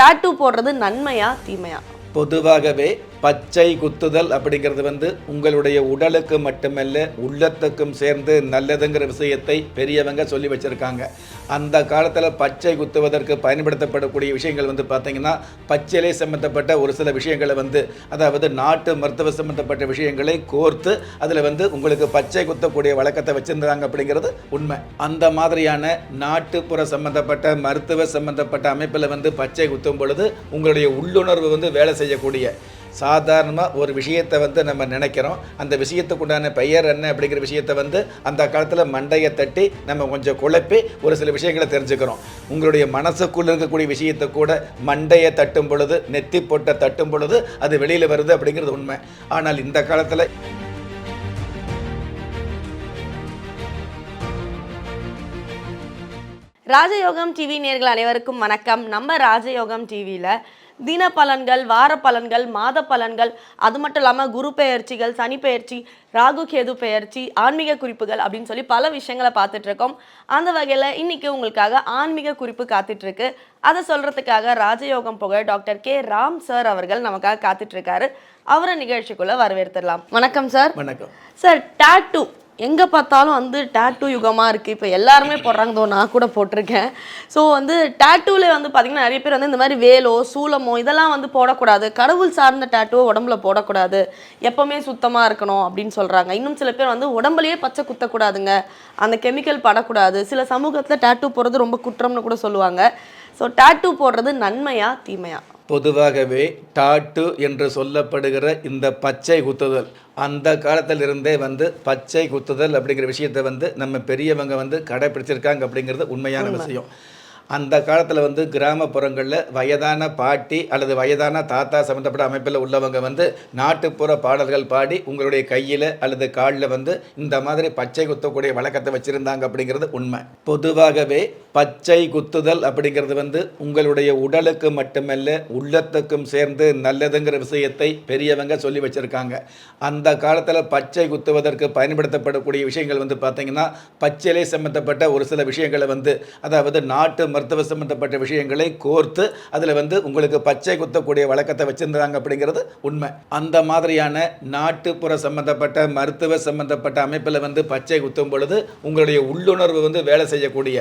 Tattoo போடுறது நன்மையா தீமையா? பொதுவாகவே பச்சை குத்துதல் அப்படிங்கிறது வந்து உங்களுடைய உடலுக்கு மட்டுமல்ல உள்ளத்துக்கும் சேர்ந்து நல்லதுங்கிற விஷயத்தை பெரியவங்க சொல்லி வச்சுருக்காங்க. அந்த காலத்தில் பச்சை குத்துவதற்கு பயன்படுத்தப்படக்கூடிய விஷயங்கள் வந்து பார்த்திங்கன்னா பச்சிலை சம்மந்தப்பட்ட ஒரு சில விஷயங்களை வந்து அதாவது நாட்டு மருத்துவ சம்மந்தப்பட்ட விஷயங்களை கோர்த்து அதில் வந்து உங்களுக்கு பச்சை குத்தக்கூடிய வழக்கத்தை வச்சிருந்தாங்க அப்படிங்கிறது உண்மை. அந்த மாதிரியான நாட்டுப்புற சம்மந்தப்பட்ட மருத்துவ சம்மந்தப்பட்ட அமைப்பில் வந்து பச்சை குத்தும் பொழுது உங்களுடைய உள்ளுணர்வு வந்து வேலை செய்யக்கூடிய சாதாரணமாக ஒரு விஷயத்தை வந்து நம்ம நினைக்கிறோம். அந்த விஷயத்துக்குண்டான பெயர் என்ன அப்படிங்கிற விஷயத்தை வந்து அந்த காலத்தில் மண்டையை தட்டி நம்ம கொஞ்சம் குழப்பி ஒரு சில விஷயங்களை தெரிஞ்சுக்கிறோம். உங்களுடைய மனசுக்குள்ளே இருக்கக்கூடிய விஷயத்தை கூட மண்டையை தட்டும் பொழுது நெத்தி பொட்டை தட்டும் பொழுது அது வெளியில் வருது அப்படிங்கிறது உண்மை. ஆனால் இந்த காலத்தில் ராஜயோகம் டிவி நேர்கள் அனைவருக்கும் வணக்கம். நம்ம ராஜயோகம் டிவியில் தின பலன்கள் வார பலன்கள் மாத பலன்கள் அது மட்டும் இல்லாமல் குரு பெயர்ச்சிகள் சனி பெயர்ச்சி ராகு கேது பெயர்ச்சி ஆன்மீக குறிப்புகள் அப்படின்னு சொல்லி பல விஷயங்களை பார்த்துட்டு இருக்கோம் அந்த வகையில் இன்னைக்கு உங்களுக்காக ஆன்மீக குறிப்பு காத்துட்டு இருக்கு அதை சொல்றதுக்காக ராஜயோகம் புகழ் டாக்டர் கே. ராம் சார் அவர்கள் நமக்காக காத்துட்டு இருக்காரு அவரை நிகழ்ச்சிக்குள்ள வரவேற்றுடலாம் வணக்கம் சார். வணக்கம். Sir tattoo. எங்கே பார்த்தாலும் வந்து டாட்டூ யுகமாக இருக்குது இப்போ எல்லாருமே போடுறாங்க தோ நான் கூட போட்டிருக்கேன். ஸோ வந்து டேட்டூவில் வந்து பார்த்திங்கன்னா நிறைய பேர் வந்து இந்த மாதிரி வேலோ சூலமோ இதெல்லாம் வந்து போடக்கூடாது. கடவுள் சார்ந்த டாட்டூவை உடம்புல போடக்கூடாது. எப்போவுமே சுத்தமாக இருக்கணும் அப்படின்னு சொல்கிறாங்க இன்னும் சில பேர் வந்து உடம்புலயே பச்சை குத்தக்கூடாதுங்க. அந்த கெமிக்கல் படக்கூடாது. சில சமூகத்தில் டேட்டூ போடுறது ரொம்ப குற்றம்னு கூட சொல்லுவாங்க. ஸோ டாட்டூ போடுறது நன்மையா தீமையா? பொதுவாகவே டாட்டு என்று சொல்லப்படுகிற இந்த பச்சை குத்துதல் அந்த காலத்திலிருந்தே வந்து பச்சை குத்துதல் அப்படிங்கிற விஷயத்தை வந்து நம்ம பெரியவங்க வந்து கடைப்பிடிச்சிருக்காங்க அப்படிங்கிறது உண்மையான விஷயம். அந்த காலத்தில் வந்து கிராமப்புறங்களில் வயதான பாட்டி அல்லது வயதான தாத்தா சம்மந்தப்பட்ட அமைப்பில் உள்ளவங்க வந்து நாட்டுப்புற பாடல்கள் பாடி உங்களுடைய கையில் அல்லது காலில் வந்து இந்த மாதிரி பச்சை குத்தக்கூடிய வழக்கத்தை வச்சுருந்தாங்க அப்படிங்கிறது உண்மை. பொதுவாகவே பச்சை குத்துதல் அப்படிங்கிறது வந்து உங்களுடைய உடலுக்கு மட்டுமல்ல உள்ளத்துக்கும் சேர்ந்து நல்லதுங்கிற விஷயத்தை பெரியவங்க சொல்லி வச்சுருக்காங்க. அந்த காலத்தில் பச்சை குத்துவதற்கு பயன்படுத்தப்படக்கூடிய விஷயங்கள் வந்து பார்த்திங்கன்னா பச்சிலை சம்மந்தப்பட்ட ஒரு சில விஷயங்களை வந்து அதாவது நாட்டு மருத்துவ சம்பந்தப்பட்ட விஷயங்களை கோர்த்து அதில் வந்து உங்களுக்கு பச்சை குத்தக்கூடிய வழக்கத்தை வச்சுருந்தாங்க அப்படிங்கிறது உண்மை. அந்த மாதிரியான நாட்டுப்புற சம்பந்தப்பட்ட மருத்துவ சம்பந்தப்பட்ட அமைப்பில் வந்து பச்சை குத்தும் பொழுது உங்களுடைய உள்ளுணர்வு வந்து வேலை செய்யக்கூடிய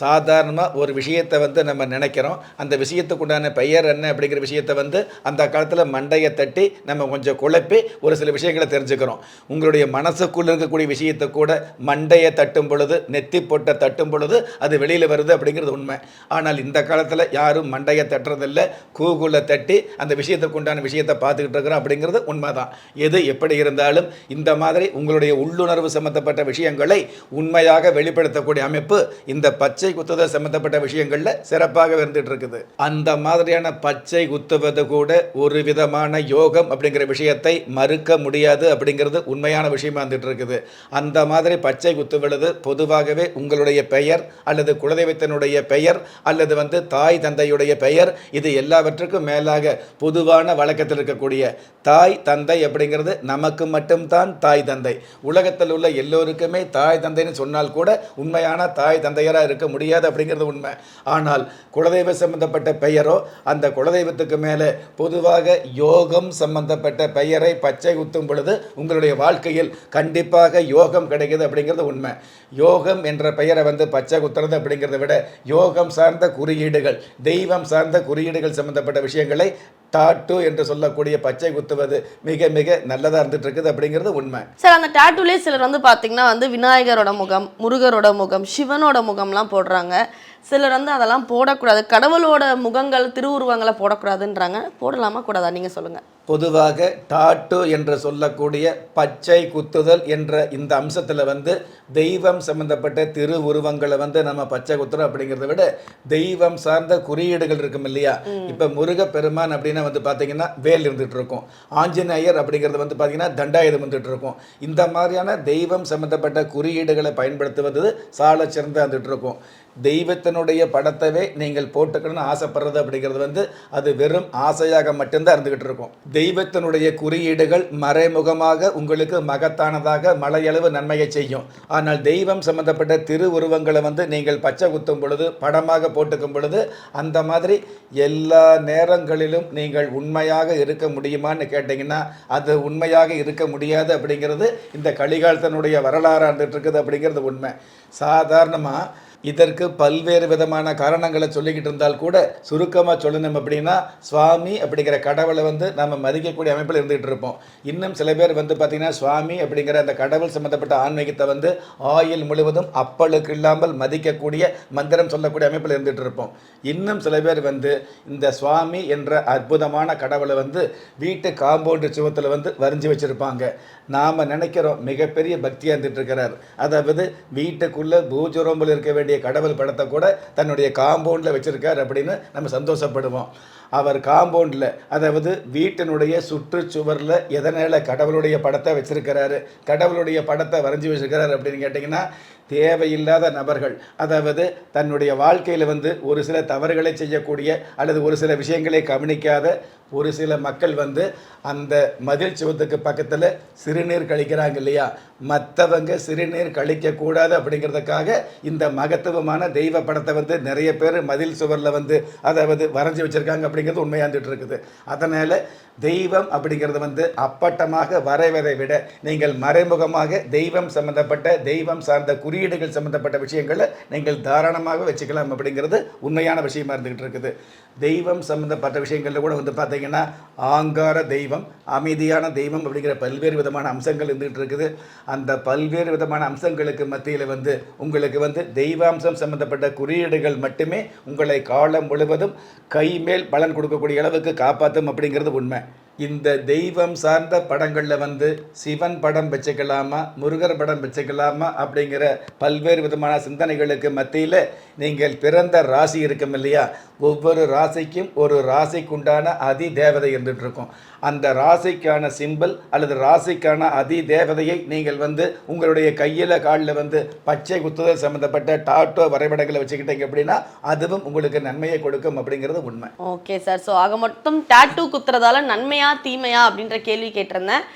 சாதாரணமாக ஒரு விஷயத்தை வந்து நம்ம நினைக்கிறோம். அந்த விஷயத்துக்குண்டான பெயர் என்ன அப்படிங்கிற விஷயத்தை வந்து அந்த காலத்தில் மண்டையை தட்டி நம்ம கொஞ்சம் குழப்பி ஒரு சில விஷயங்களை தெரிஞ்சுக்கிறோம். உங்களுடைய மனசுக்குள்ளே இருக்கக்கூடிய விஷயத்தை கூட மண்டையை தட்டும் பொழுது நெத்தி பொட்டை தட்டும் பொழுது அது வெளியில் வருது அப்படிங்கிறது உண்மை. ஆனால் இந்த காலத்தில் யாரும் மண்டையை தட்டுறதில்ல. கூகுளில் தட்டி அந்த விஷயத்துக்கு உண்டான விஷயத்தை பார்த்துக்கிட்டு இருக்கிறோம் அப்படிங்கிறது உண்மைதான். எது எப்படி இருந்தாலும் இந்த மாதிரி உங்களுடைய உள்ளுணர்வு சம்மந்தப்பட்ட விஷயங்களை உண்மையாக வெளிப்படுத்தக்கூடிய அமைப்பு இந்த பச்சை பச்சை குத்துவதை சம்பந்தப்பட்ட விஷயங்களில் சிறப்பாக இருந்துட்டு இருக்குது அந்த மாதிரியான பச்சை குத்துவது கூட ஒரு விதமான யோகம் அப்படிங்கிற விஷயத்தை மறுக்க முடியாது அப்படிங்கிறது உண்மையான விஷயமா இருந்துட்டு இருக்குது அந்த மாதிரி பச்சை குத்துவது பொதுவாகவே உங்களுடைய பெயர் அல்லது குலதெய்வத்தினுடைய பெயர் அல்லது வந்து தாய் தந்தையுடைய பெயர் இது எல்லாவற்றுக்கும் மேலாக பொதுவான வழக்கத்தில் இருக்கக்கூடிய தாய் தந்தை அப்படிங்கிறது நமக்கு மட்டும்தான் தாய் தந்தை. உலகத்தில் உள்ள எல்லோருக்குமே தாய் தந்தைன்னு சொன்னால் கூட உண்மையான தாய் தந்தையராக இருக்க முடியாது அப்படிங்கிறது உண்மை. ஆனால் குலதெய்வ சம்பந்தப்பட்ட பெயரோ அந்த குலதெய்வத்துக்கு மேலே பொதுவாக யோகம் சம்பந்தப்பட்ட பெயரை பச்சை குத்தும் பொழுது உங்களுடைய வாழ்க்கையில் கண்டிப்பாக யோகம் கிடைக்குது அப்படிங்கிறது உண்மை. யோகம் என்ற பெயரை வந்து பச்சை குத்துறது அப்படிங்கிறத விட யோகம் சார்ந்த குறியீடுகள் தெய்வம் சார்ந்த குறியீடுகள் சம்பந்தப்பட்ட விஷயங்களை டாட்டு என்று சொல்லக்கூடிய பச்சை குத்துவது மிக மிக நல்லதாக இருந்துட்டு இருக்குது அப்படிங்கிறது உண்மை. சார் அந்த டாட்டூலே சிலர் வந்து பார்த்தீங்கன்னா வந்து விநாயகரோட முகம் முருகரோட முகம் சிவனோட முகம்லாம் போடுறாங்க. சிலர் வந்து அதெல்லாம் போடக்கூடாது. கடவுளோட முகங்கள் திருவுருவங்களை போடக்கூடாதுன்றாங்க. போடலாமா கூடாதா? நீங்கள் சொல்லுங்கள் பொதுவாக டாட்டு என்று சொல்லக்கூடிய பச்சை குத்துதல் என்ற இந்த அம்சத்தில் வந்து தெய்வம் சம்பந்தப்பட்ட திருவுருவங்களை வந்து நம்ம பச்சை குத்துறோம் அப்படிங்கிறத விட தெய்வம் சார்ந்த குறியீடுகள் இருக்கும் இல்லையா? இப்போ முருகப்பெருமான் அப்படின்னா வந்து பார்த்தீங்கன்னா வேல் இருந்துட்டு இருக்கும் ஆஞ்சநேயர் அப்படிங்கிறது வந்து பார்த்தீங்கன்னா தண்டாயுதம் வந்துட்டு இருக்கும் இந்த மாதிரியான தெய்வம் சம்பந்தப்பட்ட குறியீடுகளை பயன்படுத்துவது சால சிறந்த வந்துட்டு இருக்கும் தெய்வத்தினுடைய படத்தவே நீங்கள் போட்டுக்கணும்னு ஆசைப்படுறது அப்படிங்கிறது வந்து அது வெறும் ஆசையாக மட்டும்தான் இருந்துகிட்டு இருக்கும். தெய்வத்தினுடைய குறியீடுகள் மறைமுகமாக உங்களுக்கு மகத்தானதாக மலையளவு நன்மையை செய்யும். ஆனால் தெய்வம் சம்பந்தப்பட்ட திருவுருவங்களை வந்து நீங்கள் பச்சை குத்தும் பொழுது படமாக போட்டுக்கும் பொழுது அந்த மாதிரி எல்லா நேரங்களிலும் நீங்கள் உண்மையாக இருக்க முடியுமான்னு கேட்டிங்கன்னா அது உண்மையாக இருக்க முடியாது அப்படிங்கிறது இந்த கலிகாலத்தினுடைய வரலாறாக இருந்துகிட்டு இருக்குது அப்படிங்கிறது உண்மை. சாதாரணமாக இதற்கு பல்வேறு விதமான காரணங்களை சொல்லிக்கிட்டு இருந்தால் கூட சுருக்கமாக சொல்லணும் அப்படின்னா சுவாமி அப்படிங்கிற கடவுளை வந்து நம்ம மதிக்கக்கூடிய அமைப்பில் இருந்துகிட்டு இருப்போம். இன்னும் சில பேர் வந்து பார்த்திங்கன்னா சுவாமி அப்படிங்கிற அந்த கடவுள் சம்மந்தப்பட்ட ஆன்மீகத்தை வந்து ஆயுள் முழுவதும் அப்பளுக்கு இல்லாமல் மதிக்கக்கூடிய மந்திரம் சொல்லக்கூடிய அமைப்பில் இருந்துகிட்டு இருப்போம். இன்னும் சில பேர் வந்து இந்த சுவாமி என்ற அற்புதமான கடவுளை வந்து வீட்டு காம்பவுண்டு சுவத்தில் வந்து வரைஞ்சி வச்சுருப்பாங்க. நாம் நினைக்கிறோம் மிகப்பெரிய பக்தியாக இருந்துட்டு இருக்கிறார். அதாவது வீட்டுக்குள்ளே பூஜரோம்பில் இருக்க வேண்டிய கடவுள் படத்தை கூட தன்னுடைய காம்பவுண்டில் வச்சுருக்கார் அப்படின்னு நம்ம சந்தோஷப்படுவோம். அவர் காம்பவுண்டில் அதாவது வீட்டினுடைய சுற்றுச்சுவரில் எதனால் கடவுளுடைய படத்தை வச்சுருக்கிறாரு கடவுளுடைய படத்தை வரைஞ்சி வச்சிருக்கிறாரு அப்படின்னு கேட்டிங்கன்னா தேவையில்லாத நபர்கள். அதாவது தன்னுடைய வாழ்க்கையில் வந்து ஒரு சில தவறுகளை செய்யக்கூடிய அல்லது ஒரு சில விஷயங்களை கவனிக்காத ஒரு சில மக்கள் வந்து அந்த மதில் சுவத்துக்கு பக்கத்தில் சிறுநீர் கழிக்கிறாங்க இல்லையா? மற்றவங்க சிறுநீர் கழிக்கக்கூடாது அப்படிங்கிறதுக்காக இந்த மகத்துவமான தெய்வ படத்தை வந்து நிறைய பேர் மதில் சுவரில் வந்து அதாவது வரைஞ்சி வச்சுருக்காங்க அப்படிங்கிறது உண்மையாந்துட்டு இருக்குது. அதனால் தெய்வம் அப்படிங்கிறது வந்து அப்பட்டமாக வரைவதை விட நீங்கள் மறைமுகமாக தெய்வம் சம்பந்தப்பட்ட தெய்வம் சார்ந்த குறியீடுகள் சம்பந்தப்பட்ட விஷயங்களை நீங்கள் தாராளமாக வச்சுக்கலாம் அப்படிங்கிறது உண்மையான விஷயமா இருந்துக்கிட்டு இருக்குது. தெய்வம் சம்பந்தப்பட்ட விஷயங்களில் கூட வந்து பார்த்தீங்கன்னா ஆங்கார தெய்வம் அமைதியான தெய்வம் அப்படிங்கிற பல்வேறு விதமான அம்சங்கள் இருந்துகிட்டு இருக்குது. அந்த பல்வேறு விதமான அம்சங்களுக்கு மத்தியில் வந்து உங்களுக்கு வந்து தெய்வாம்சம் சம்பந்தப்பட்ட குறியீடுகள் மட்டுமே உங்களை காலம் முழுவதும் கைமேல் பலன் கொடுக்கக்கூடிய அளவுக்கு காப்பாற்றும் அப்படிங்கிறது உண்மை. இந்த தெய்வம் சார்ந்த படங்களில் வந்து சிவன் படம் வச்சுக்கலாமா முருகர் படம் வச்சுக்கலாமா அப்படிங்கிற பல்வேறு விதமான சிந்தனைகளுக்கு மத்தியில் நீங்கள் பிறந்த ராசி இருக்கும் இல்லையா? ஒவ்வொரு ராசிக்கும் ஒரு ராசிக்குண்டான அதி தேவதை இருந்துட்டு இருக்கும் அந்த ராசிக்கான சிம்பிள் அல்லது ராசிக்கான அதி தேவதையை நீங்கள் வந்து உங்களுடைய கையில் காலில் வந்து பச்சை குத்துதல் சம்மந்தப்பட்ட டாட்டோ வரைபடங்களை வச்சுக்கிட்டீங்க அப்படின்னா அதுவும் உங்களுக்கு நன்மையை கொடுக்கும் அப்படிங்கிறது உண்மை. ஓகே சார் ஸோ ஆக மொத்தம் டாட்டூ குத்துறதால நன்மையா தீமையா அப்படின்ற கேள்வி கேட்டிருந்தேன்.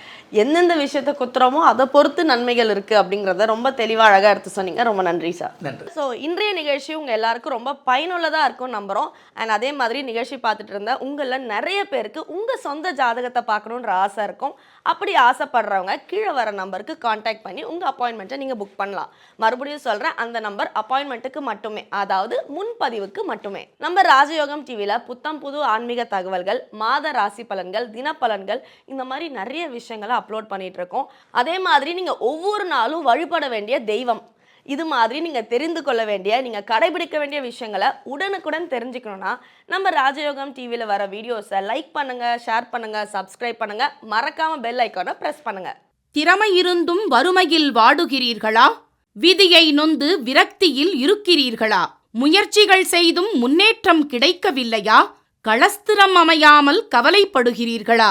எந்தெந்த விஷயத்த குத்துறோமோ அதை பொறுத்து நன்மைகள் இருக்கு அப்படிங்கிறத ரொம்ப தெளிவாக அழகாக எடுத்து சொன்னீங்க. ரொம்ப நன்றி சார். நன்றி. ஸோ இன்றைய நிகழ்ச்சி உங்கள் எல்லாருக்கும் ரொம்ப பயனுள்ளதாக இருக்கும் நம்புகிறோம் அண்ட் அதே மாதிரி நிகழ்ச்சி பார்த்துட்டு இருந்த உங்களில் நிறைய பேருக்கு உங்கள் சொந்த ஜாதகத்தை பார்க்கணுன்ற ஆசை இருக்கும். அப்படி ஆசைப்படுறவங்க கீழே வர நம்பருக்கு காண்டாக்ட் பண்ணி உங்கள் அப்பாயின்மெண்ட்டை நீங்கள் புக் பண்ணலாம். மறுபடியும் சொல்கிறேன் அந்த நம்பர் அப்பாயின்மெண்ட்டுக்கு மட்டுமே அதாவது முன்பதிவுக்கு மட்டுமே. நம்ம ராஜயோகம் டிவியில் புத்தம் புது ஆன்மீக தகவல்கள் மாத ராசி பலன்கள் தினப்பலன்கள் இந்த மாதிரி நிறைய விஷயங்களை அப்லோட் பண்ணிட்டு இருக்கோம் அதே மாதிரி நீங்கள் ஒவ்வொரு நாளும் வழிபட வேண்டிய தெய்வம். இது மாதிரி நீங்கள் தெரிந்து கொள்ள வேண்டிய நீங்கள் கடைபிடிக்க வேண்டிய விஷயங்களை உடனுக்குடன் தெரிஞ்சுக்கணும்னா நம்ம ராஜயோகம் டிவியில் வர வீடியோஸை லைக் பண்ணுங்கள் ஷேர் பண்ணுங்கள் சப்ஸ்கிரைப் பண்ணுங்கள் மறக்காமல் பெல் ஐக்கானை ப்ரெஸ் பண்ணுங்கள் திறமை இருந்தும் வறுமையில் வாடுகிறீர்களா? விதியை நொந்து விரக்தியில் இருக்கிறீர்களா? முயற்சிகள் செய்தும் முன்னேற்றம் கிடைக்கவில்லையா? களஸ்திரம் அமையாமல் கவலைப்படுகிறீர்களா?